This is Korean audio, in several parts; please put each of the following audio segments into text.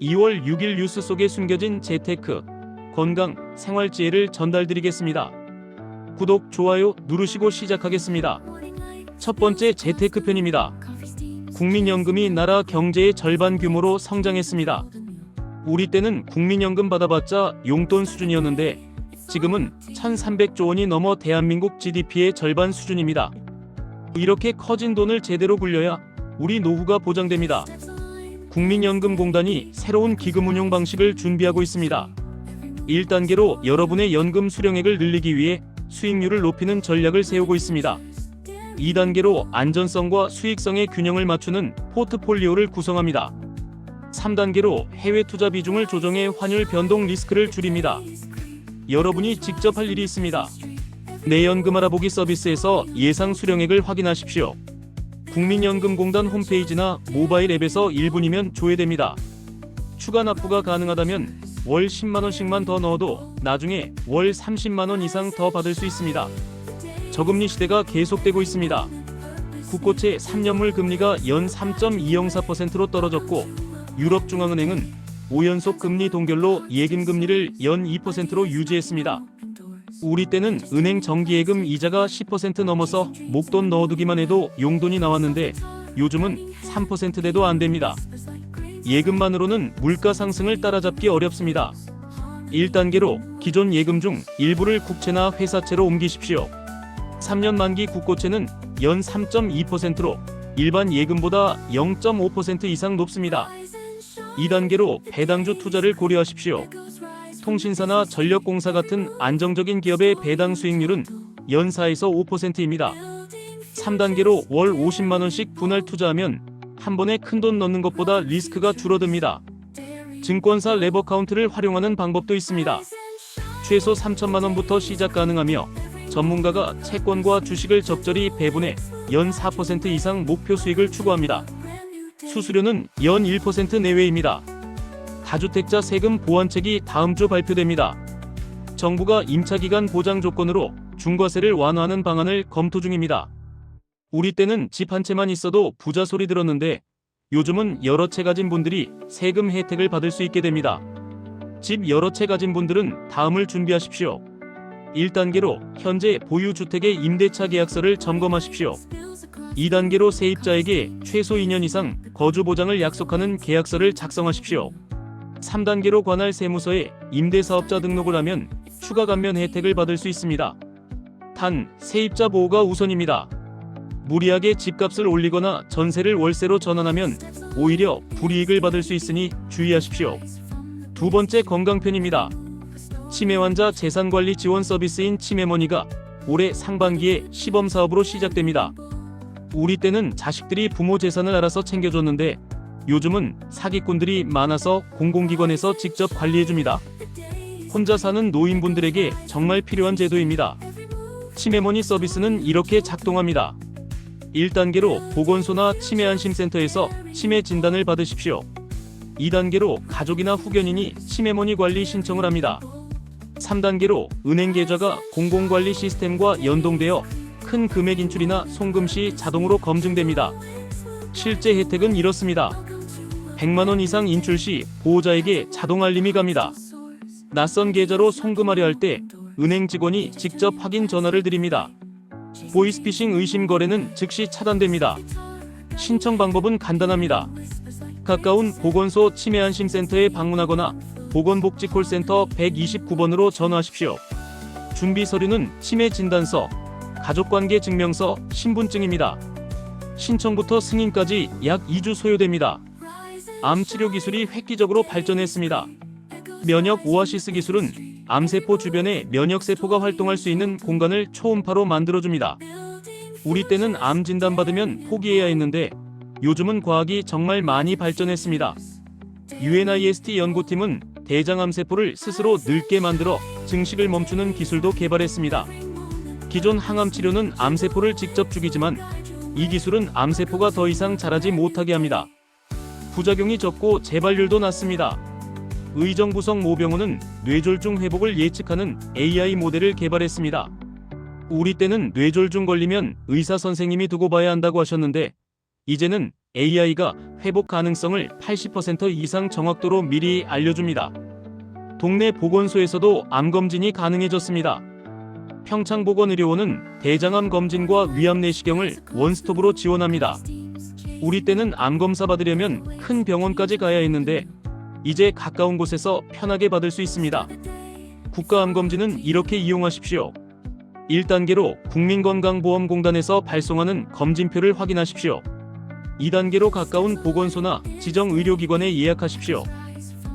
2월 6일 뉴스 속에 숨겨진 재테크, 건강, 생활 지혜를 전달드리겠습니다. 구독, 좋아요 누르시고 시작하겠습니다. 첫 번째 재테크 편입니다. 국민연금이 나라 경제의 절반 규모로 성장했습니다. 우리 때는 국민연금 받아봤자 용돈 수준이었는데 지금은 1,300조 원이 넘어 대한민국 GDP의 절반 수준입니다. 이렇게 커진 돈을 제대로 굴려야 우리 노후가 보장됩니다. 국민연금공단이 새로운 기금 운용 방식을 준비하고 있습니다. 1단계로 여러분의 연금 수령액을 늘리기 위해 수익률을 높이는 전략을 세우고 있습니다. 2단계로 안전성과 수익성의 균형을 맞추는 포트폴리오를 구성합니다. 3단계로 해외 투자 비중을 조정해 환율 변동 리스크를 줄입니다. 여러분이 직접 할 일이 있습니다. 내 연금 알아보기 서비스에서 예상 수령액을 확인하십시오. 국민연금공단 홈페이지나 모바일 앱에서 1분이면 조회됩니다. 추가 납부가 가능하다면 월 10만원씩만 더 넣어도 나중에 월 30만원 이상 더 받을 수 있습니다. 저금리 시대가 계속되고 있습니다. 국고채 3년물 금리가 연 3.204%로 떨어졌고 유럽중앙은행은 5연속 금리 동결로 예금 금리를 연 2%로 유지했습니다. 우리 때는 은행 정기예금 이자가 10% 넘어서 목돈 넣어두기만 해도 용돈이 나왔는데 요즘은 3%대도 안 됩니다. 예금만으로는 물가 상승을 따라잡기 어렵습니다. 1단계로 기존 예금 중 일부를 국채나 회사채로 옮기십시오. 3년 만기 국고채는 연 3.2%로 일반 예금보다 0.5% 이상 높습니다. 2단계로 배당주 투자를 고려하십시오. 통신사나 전력공사 같은 안정적인 기업의 배당 수익률은 연 4에서 5%입니다. 3단계로 월 50만원씩 분할 투자하면 한 번에 큰 돈 넣는 것보다 리스크가 줄어듭니다. 증권사 레버 카운트를 활용하는 방법도 있습니다. 최소 3천만 원부터 시작 가능하며 전문가가 채권과 주식을 적절히 배분해 연 4% 이상 목표 수익을 추구합니다. 수수료는 연 1% 내외입니다. 다주택자 세금 보완책이 다음 주 발표됩니다. 정부가 임차기간 보장 조건으로 중과세를 완화하는 방안을 검토 중입니다. 우리 때는 집 한 채만 있어도 부자 소리 들었는데 요즘은 여러 채 가진 분들이 세금 혜택을 받을 수 있게 됩니다. 집 여러 채 가진 분들은 다음을 준비하십시오. 1단계로 현재 보유 주택의 임대차 계약서를 점검하십시오. 2단계로 세입자에게 최소 2년 이상 거주 보장을 약속하는 계약서를 작성하십시오. 3단계로 관할 세무서에 임대사업자 등록을 하면 추가 감면 혜택을 받을 수 있습니다. 단, 세입자 보호가 우선입니다. 무리하게 집값을 올리거나 전세를 월세로 전환하면 오히려 불이익을 받을 수 있으니 주의하십시오. 두 번째 건강편입니다. 치매 환자 재산관리 지원 서비스인 치매머니가 올해 상반기에 시범 사업으로 시작됩니다. 우리 때는 자식들이 부모 재산을 알아서 챙겨줬는데 요즘은 사기꾼들이 많아서 공공기관에서 직접 관리해줍니다. 혼자 사는 노인분들에게 정말 필요한 제도입니다. 치매머니 서비스는 이렇게 작동합니다. 1단계로 보건소나 치매안심센터에서 치매 진단을 받으십시오. 2단계로 가족이나 후견인이 치매머니 관리 신청을 합니다. 3단계로 은행 계좌가 공공관리 시스템과 연동되어 큰 금액 인출이나 송금 시 자동으로 검증됩니다. 실제 혜택은 이렇습니다. 100만원 이상 인출 시 보호자에게 자동 알림이 갑니다. 낯선 계좌로 송금하려 할 때 은행 직원이 직접 확인 전화를 드립니다. 보이스피싱 의심 거래는 즉시 차단됩니다. 신청 방법은 간단합니다. 가까운 보건소 치매안심센터에 방문하거나 보건복지콜센터 129번으로 전화하십시오. 준비 서류는 치매 진단서, 가족관계 증명서, 신분증입니다. 신청부터 승인까지 약 2주 소요됩니다. 암 치료 기술이 획기적으로 발전했습니다. 면역 오아시스 기술은 암세포 주변에 면역세포가 활동할 수 있는 공간을 초음파로 만들어줍니다. 우리 때는 암 진단받으면 포기해야 했는데 요즘은 과학이 정말 많이 발전했습니다. UNIST 연구팀은 대장암세포를 스스로 늙게 만들어 증식을 멈추는 기술도 개발했습니다. 기존 항암 치료는 암세포를 직접 죽이지만 이 기술은 암세포가 더 이상 자라지 못하게 합니다. 부작용이 적고 재발률도 낮습니다. 의정부성 모병원은 뇌졸중 회복을 예측하는 AI 모델을 개발했습니다. 우리 때는 뇌졸중 걸리면 의사 선생님이 두고 봐야 한다고 하셨는데 이제는 AI가 회복 가능성을 80% 이상 정확도로 미리 알려줍니다. 동네 보건소에서도 암 검진이 가능해졌습니다. 평창보건의료원은 대장암 검진과 위암 내시경을 원스톱으로 지원합니다. 우리 때는 암 검사 받으려면 큰 병원까지 가야 했는데 이제 가까운 곳에서 편하게 받을 수 있습니다. 국가암검진은 이렇게 이용하십시오. 1단계로 국민건강보험공단에서 발송하는 검진표를 확인하십시오. 2단계로 가까운 보건소나 지정 의료기관에 예약하십시오.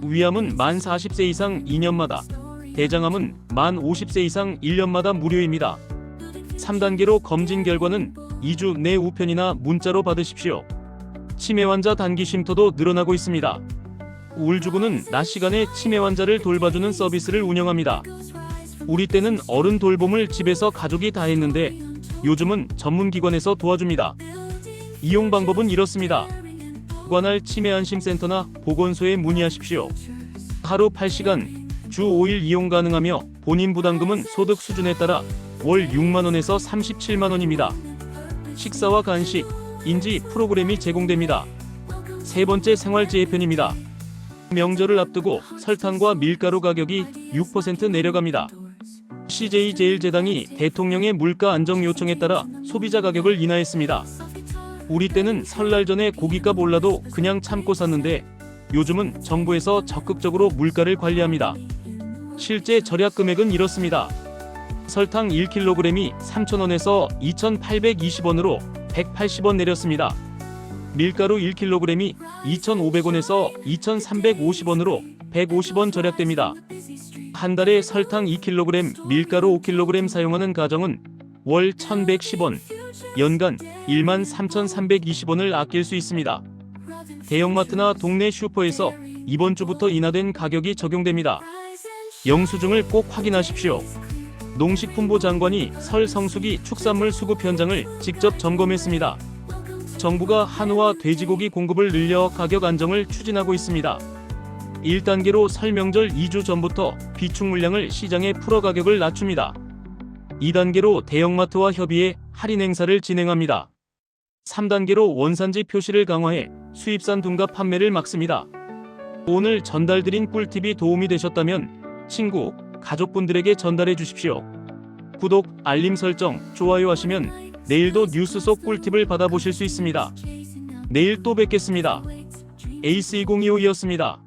위암은 만 40세 이상 2년마다, 대장암은 만 50세 이상 1년마다 무료입니다. 3단계로 검진 결과는 2주 내 우편이나 문자로 받으십시오. 치매 환자 단기 쉼터도 늘어나고 있습니다. 우울주구는 낮 시간에 치매 환자를 돌봐주는 서비스를 운영합니다. 우리 때는 어른 돌봄을 집에서 가족이 다 했는데 요즘은 전문기관에서 도와줍니다. 이용 방법은 이렇습니다. 관할 치매 안심센터나 보건소에 문의하십시오. 하루 8시간, 주 5일 이용 가능하며 본인 부담금은 소득 수준에 따라 월 6만원에서 37만원입니다. 식사와 간식, 인지 프로그램이 제공됩니다. 세 번째 생활지혜 편입니다. 명절을 앞두고 설탕과 밀가루 가격이 6% 내려갑니다. CJ제일제당이 대통령의 물가 안정 요청에 따라 소비자 가격을 인하했습니다. 우리 때는 설날 전에 고깃값 올라도 그냥 참고 샀는데 요즘은 정부에서 적극적으로 물가를 관리합니다. 실제 절약 금액은 이렇습니다. 설탕 1kg이 3,000원에서 2,820원으로 180원 내렸습니다. 밀가루 1kg이 2,500원에서 2,350원으로 150원 절약됩니다. 한 달에 설탕 2kg, 밀가루 5kg 사용하는 가정은 월 1,110원, 연간 1만 3,320원을 아낄 수 있습니다. 대형마트나 동네 슈퍼에서 이번 주부터 인하된 가격이 적용됩니다. 영수증을 꼭 확인하십시오. 농식품부 장관이 설 성수기 축산물 수급 현장을 직접 점검했습니다. 정부가 한우와 돼지고기 공급을 늘려 가격 안정을 추진하고 있습니다. 1단계로 설 명절 2주 전부터 비축 물량을 시장에 풀어 가격을 낮춥니다. 2단계로 대형마트와 협의해 할인 행사를 진행합니다. 3단계로 원산지 표시를 강화해 수입산 둔갑 판매를 막습니다. 오늘 전달드린 꿀팁이 도움이 되셨다면 친구, 가족분들에게 전달해 주십시오. 구독, 알림 설정, 좋아요 하시면 내일도 뉴스 속 꿀팁을 받아보실 수 있습니다. 내일 또 뵙겠습니다. 에이스 2025이었습니다.